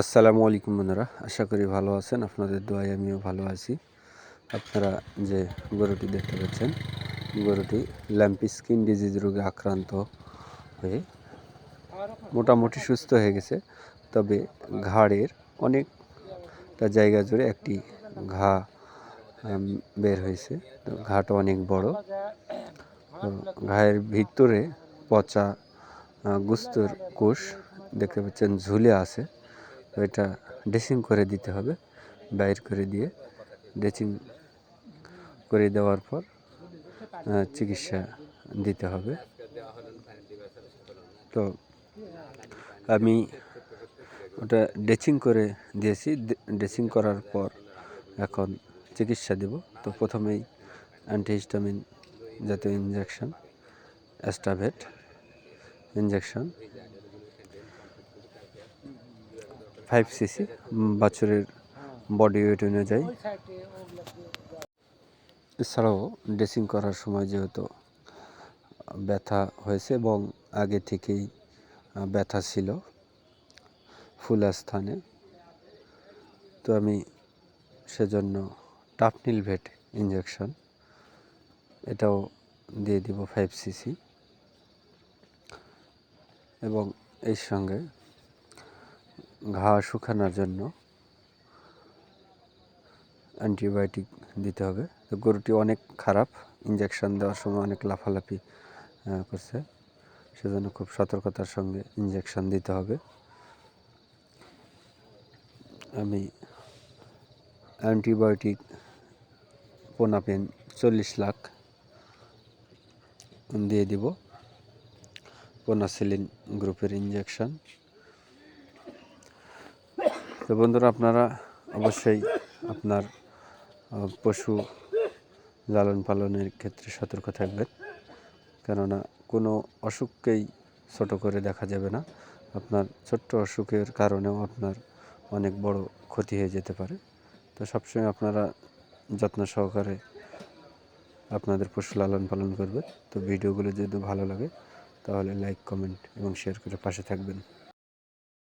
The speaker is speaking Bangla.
আসসালামু আলাইকুম বন্ধুরা, আশা করি ভালো আছেন, আপনাদের দোয়ায় আমিও ভালো আছি। আপনারা যে গরুটি দেখতে পাচ্ছেন, গরুটি ল্যাম্পি স্কিন ডিজিজ রোগে আক্রান্ত হয়ে মোটামুটি সুস্থ হয়ে গেছে, তবে ঘাড়ের অনেকটা জায়গা জুড়ে একটি ঘা বের হয়েছে, তো ঘাটা অনেক বড়। ঘায়ের ভিতরে পচা গুস্তর কোষ দেখতে পাচ্ছেন, ঝুলে আছে। এটা ড্রেসিং করে দিতে হবে, বাইর করে দিয়ে ড্রেসিং করে দেওয়ার পর চিকিৎসা দিতে হবে। তো আমি ওটা ড্রেসিং করে দিয়েছি ড্রেসিং করার পর এখন চিকিৎসা দেব। তো প্রথমেই অ্যান্টিহিস্টামিন জাতীয় injection Astavet injection five cc বাছুরের বডি ওয়েট অনুযায়ী। এছাড়াও ড্রেসিং করার সময় যেহেতু ব্যথা হয়েছে এবং আগে থেকেই ব্যথা ছিল ফুলা স্থানে। তো আমি সেজন্য টাপনিল ভেট ইঞ্জেকশন এটাও দিয়ে দিব ফাইভ সিসি এবং এর সঙ্গে ঘা শুকানোর জন্য অ্যান্টিবায়োটিক দিতে হবে। তো গরুটি অনেক খারাপ ইঞ্জেকশন দেওয়ার সময় অনেক লাফালাফি করছে। সেজন্য খুব সতর্কতার সঙ্গে ইঞ্জেকশন দিতে হবে। আমি অ্যান্টিবায়োটিক পোনাপেন চল্লিশ লাখ দিয়ে দিব। পোনাসিলিন গ্রুপের ইঞ্জেকশন তো বন্ধুরা, আপনারা অবশ্যই আপনার পশু লালন পালনের ক্ষেত্রে সতর্ক থাকবেন। কেননা, কোনো অসুখকেই ছোট করে দেখা যাবে না। আপনার ছোট্ট অসুখের কারণেও আপনার অনেক বড় ক্ষতি হয়ে যেতে পারে। তো সবসময় আপনারা যত্ন সহকারে আপনাদের পশু লালন পালন করবেন। তো ভিডিওগুলো যদি ভালো লাগে, তাহলে লাইক, কমেন্ট এবং শেয়ার করে পাশে থাকবেন।